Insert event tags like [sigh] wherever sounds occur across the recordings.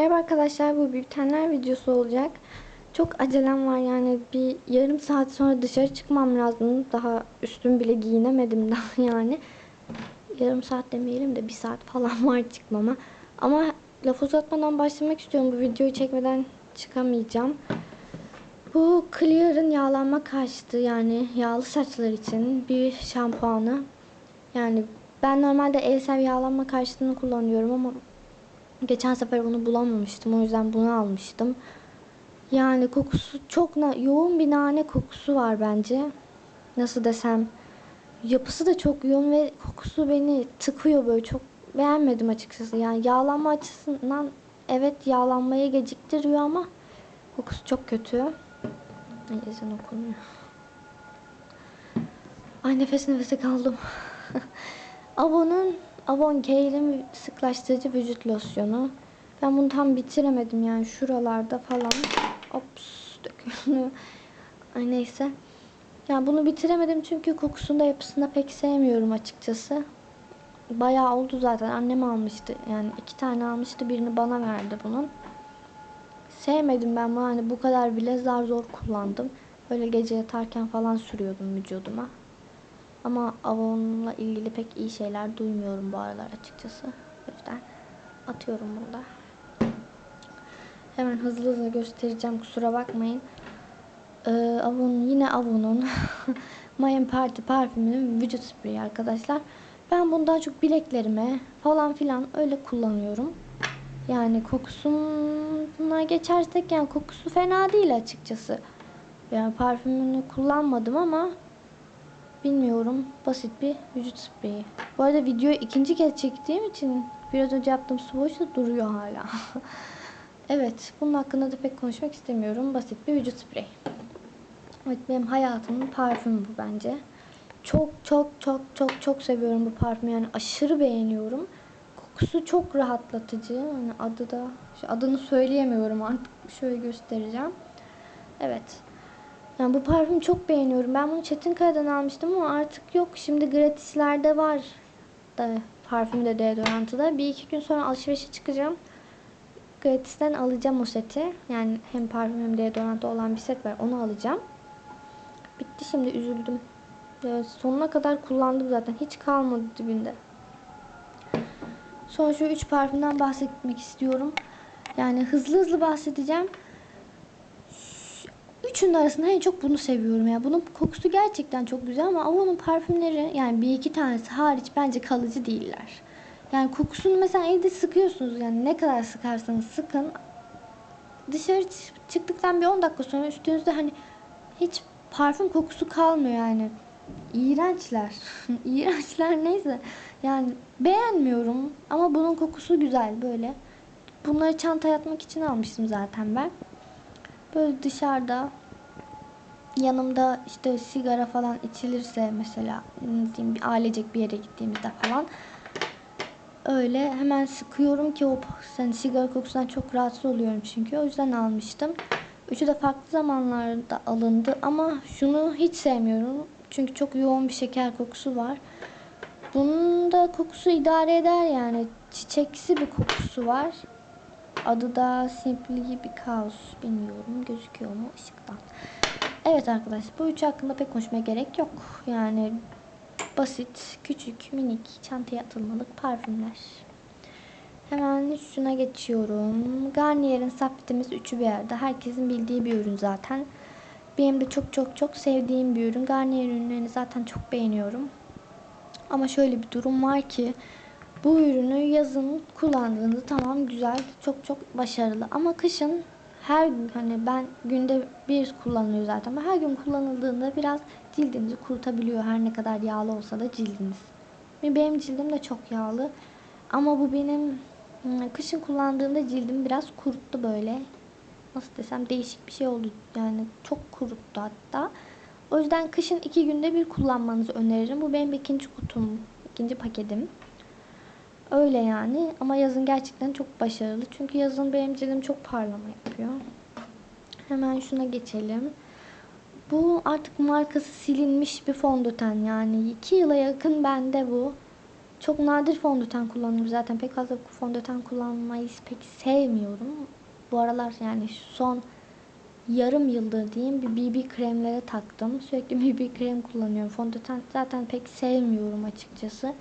Merhaba arkadaşlar bu bültenler videosu olacak. Çok acelem var yani bir yarım saat sonra dışarı çıkmam lazım. Daha üstüm bile giyinemedim daha [laughs] yani. Yarım saat demeyelim de bir saat falan [laughs] var çıkmama. Ama laf uzatmadan başlamak istiyorum. Bu videoyu çekmeden çıkamayacağım. Bu Clear'ın yağlanma karşıtı yani yağlı saçlar için bir şampuanı. Yani ben normalde Elsem yağlanma karşıtını kullanıyorum ama Geçen sefer bunu bulamamıştım. O yüzden bunu almıştım. Yani kokusu çok yoğun bir nane kokusu var bence. Nasıl desem. Yapısı da çok yoğun ve kokusu beni tıkıyor böyle. Çok beğenmedim açıkçası. Yani yağlanma açısından evet yağlanmayı geciktiriyor ama kokusu çok kötü. Ay ezan okunuyor. Ay nefes nefese kaldım. [laughs] Avon'un Avon Care'in sıklaştırıcı vücut losyonu. Ben bunu tam bitiremedim yani şuralarda falan. Ops döküldü. Ay neyse. Yani bunu bitiremedim çünkü kokusunda yapısında pek sevmiyorum açıkçası. Bayağı oldu zaten. Annem almıştı. Yani iki tane almıştı. Birini bana verdi bunun. Sevmedim ben bunu. Hani bu kadar bile zar zor kullandım. Böyle gece yatarken falan sürüyordum vücuduma. Ama Avon'la ilgili pek iyi şeyler duymuyorum bu aralar açıkçası. O yüzden atıyorum bunu da. Hemen hızlı hızlı göstereceğim kusura bakmayın. Ee, Avon yine Avon'un [laughs] Mayın Party parfümünün vücut spreyi arkadaşlar. Ben bunu daha çok bileklerime falan filan öyle kullanıyorum. Yani kokusuna geçersek yani kokusu fena değil açıkçası. Yani parfümünü kullanmadım ama Bilmiyorum. Basit bir vücut spreyi. Bu arada videoyu ikinci kez çektiğim için biraz önce yaptığım swatch da duruyor hala. [laughs] evet. Bunun hakkında da pek konuşmak istemiyorum. Basit bir vücut spreyi. Evet benim hayatımın parfümü bu bence. Çok çok çok çok çok seviyorum bu parfümü. Yani aşırı beğeniyorum. Kokusu çok rahatlatıcı. Yani adı da adını söyleyemiyorum artık. Şöyle göstereceğim. Evet. Yani bu parfümü çok beğeniyorum. Ben bunu Çetinkaya'dan almıştım ama artık yok. Şimdi gratislerde var da parfüm de deodorantıda. Bir iki gün sonra alışverişe çıkacağım. Gratisten alacağım o seti. Yani hem parfüm hem deodorantı olan bir set var. Onu alacağım. Bitti şimdi üzüldüm. Evet, sonuna kadar kullandım zaten. Hiç kalmadı dibinde. Sonra şu üç parfümden bahsetmek istiyorum. Yani hızlı hızlı bahsedeceğim. Üçünün arasında en çok bunu seviyorum ya. Bunun kokusu gerçekten çok güzel ama Avon'un parfümleri yani bir iki tanesi hariç bence kalıcı değiller. Yani kokusunu mesela evde sıkıyorsunuz yani ne kadar sıkarsanız sıkın. Dışarı çıktıktan bir 10 dakika sonra üstünüzde hani hiç parfüm kokusu kalmıyor yani. İğrençler. [laughs] İğrençler neyse. Yani beğenmiyorum ama bunun kokusu güzel böyle. Bunları çantaya atmak için almıştım zaten ben. Böyle dışarıda yanımda işte sigara falan içilirse mesela diyeyim bir ailecek bir yere gittiğimizde falan öyle hemen sıkıyorum ki o yani sigara kokusundan çok rahatsız oluyorum çünkü o yüzden almıştım. Üçü de farklı zamanlarda alındı ama şunu hiç sevmiyorum. Çünkü çok yoğun bir şeker kokusu var. Bunun da kokusu idare eder yani. Çiçeksi bir kokusu var. Adı da Simply bir Kaos. Bilmiyorum gözüküyor mu ışıktan. Evet arkadaşlar bu üç hakkında pek konuşmaya gerek yok. Yani basit, küçük, minik, çantaya atılmalık parfümler. Hemen şuna geçiyorum. Garnier'in sapitimiz üçü bir yerde. Herkesin bildiği bir ürün zaten. Benim de çok çok çok sevdiğim bir ürün. Garnier ürünlerini zaten çok beğeniyorum. Ama şöyle bir durum var ki bu ürünü yazın kullandığınızda tamam güzel, çok çok başarılı. Ama kışın her hani ben günde bir kullanılıyor zaten. Ama her gün kullanıldığında biraz cildinizi kurutabiliyor. Her ne kadar yağlı olsa da cildiniz. Benim cildim de çok yağlı. Ama bu benim hmm, kışın kullandığımda cildim biraz kuruttu böyle. Nasıl desem değişik bir şey oldu. Yani çok kuruttu hatta. O yüzden kışın iki günde bir kullanmanızı öneririm. Bu benim ikinci kutum, ikinci paketim. Öyle yani ama yazın gerçekten çok başarılı. Çünkü yazın benim cildim çok parlama yapıyor. Hemen şuna geçelim. Bu artık markası silinmiş bir fondöten yani. 2 yıla yakın bende bu. çok nadir fondöten kullanıyorum zaten. Pek fazla fondöten kullanmayı pek sevmiyorum. Bu aralar yani son yarım yıldır diyeyim bir BB kremlere taktım. Sürekli BB krem kullanıyorum. Fondöten zaten pek sevmiyorum açıkçası.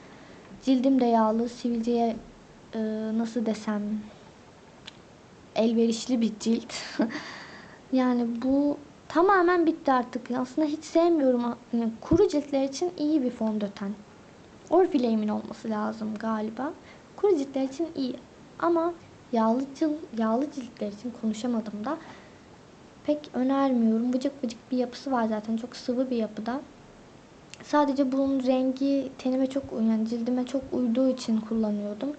Cildim de yağlı, sivilceye e, nasıl desem elverişli bir cilt. [laughs] yani bu tamamen bitti artık. Aslında hiç sevmiyorum. Yani kuru ciltler için iyi bir fondöten. Oriflame'in olması lazım galiba. Kuru ciltler için iyi. Ama yağlı cilt, yağlı ciltler için konuşamadım da pek önermiyorum. Bıcık bıcık bir yapısı var zaten. Çok sıvı bir yapıda. Sadece bunun rengi tenime çok yani cildime çok uyduğu için kullanıyordum.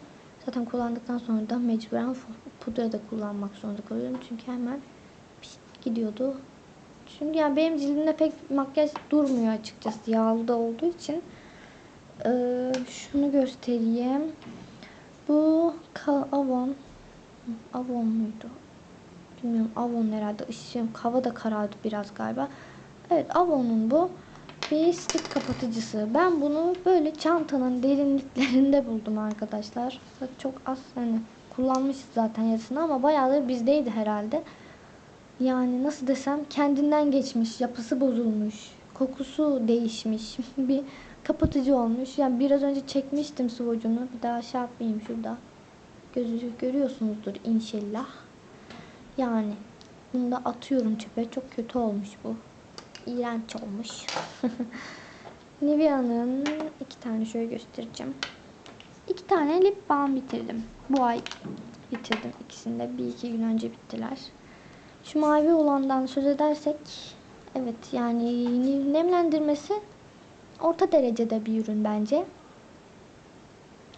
Zaten kullandıktan sonra da mecburen pudra da kullanmak zorunda kalıyorum. Çünkü hemen gidiyordu. Çünkü yani benim cildimde pek makyaj durmuyor açıkçası yağlı da olduğu için. Ee, şunu göstereyim. Bu Avon Avon muydu? Bilmiyorum Avon herhalde. Işığım hava da karardı biraz galiba. Evet Avon'un bu bir stick kapatıcısı. Ben bunu böyle çantanın derinliklerinde buldum arkadaşlar. Çok az hani kullanmışız zaten yarısını ama bayağı da bizdeydi herhalde. Yani nasıl desem kendinden geçmiş, yapısı bozulmuş, kokusu değişmiş [laughs] bir kapatıcı olmuş. Yani biraz önce çekmiştim sıvıcunu. Bir daha şey yapmayayım şurada. Gözü görüyorsunuzdur inşallah. Yani bunu da atıyorum çöpe. Çok kötü olmuş bu. İğrenç olmuş. [laughs] Nivea'nın iki tane şöyle göstereceğim. İki tane lip balm bitirdim. Bu ay bitirdim ikisini de. Bir iki gün önce bittiler. Şu mavi olandan söz edersek evet yani nemlendirmesi orta derecede bir ürün bence.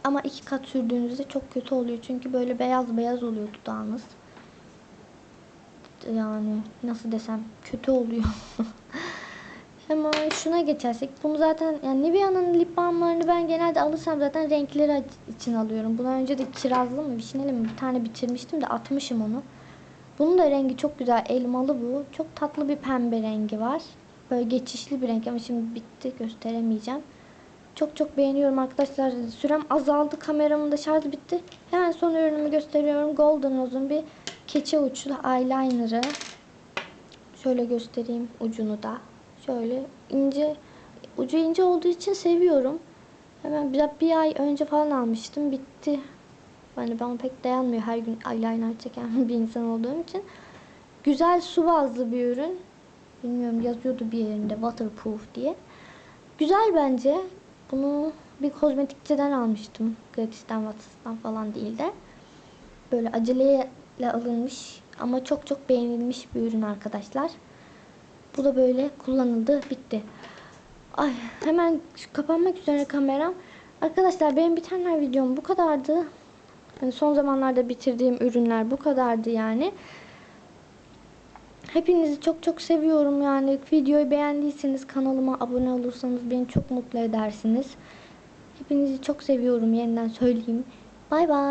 Ama iki kat sürdüğünüzde çok kötü oluyor. Çünkü böyle beyaz beyaz oluyor dudağınız. Yani nasıl desem kötü oluyor. [laughs] Ama şuna geçersek bunu zaten yani Nivea'nın lip balmlarını ben genelde alırsam zaten renkleri için alıyorum. Bundan önce de kirazlı mı vişneli mi bir tane bitirmiştim de atmışım onu. Bunun da rengi çok güzel elmalı bu. Çok tatlı bir pembe rengi var. Böyle geçişli bir renk ama şimdi bitti gösteremeyeceğim. Çok çok beğeniyorum arkadaşlar. Sürem azaldı. Kameramın da şarjı bitti. Hemen son ürünümü gösteriyorum. Golden Rose'un bir keçe uçlu eyeliner'ı. Şöyle göstereyim ucunu da. Şöyle ince ucu ince olduğu için seviyorum. Hemen bir, bir ay önce falan almıştım. Bitti. Yani bana pek dayanmıyor her gün eyeliner çeken [laughs] bir insan olduğum için. Güzel su bazlı bir ürün. Bilmiyorum yazıyordu bir yerinde waterproof diye. Güzel bence. Bunu bir kozmetikçiden almıştım. Gratisten, Watson'dan falan değil de. Böyle aceleyle alınmış ama çok çok beğenilmiş bir ürün arkadaşlar. Bu da böyle kullanıldı, bitti. Ay hemen kapanmak üzere kameram. Arkadaşlar benim bitenler videom bu kadardı. Yani son zamanlarda bitirdiğim ürünler bu kadardı yani. Hepinizi çok çok seviyorum yani. Videoyu beğendiyseniz kanalıma abone olursanız beni çok mutlu edersiniz. Hepinizi çok seviyorum yeniden söyleyeyim. Bay bay.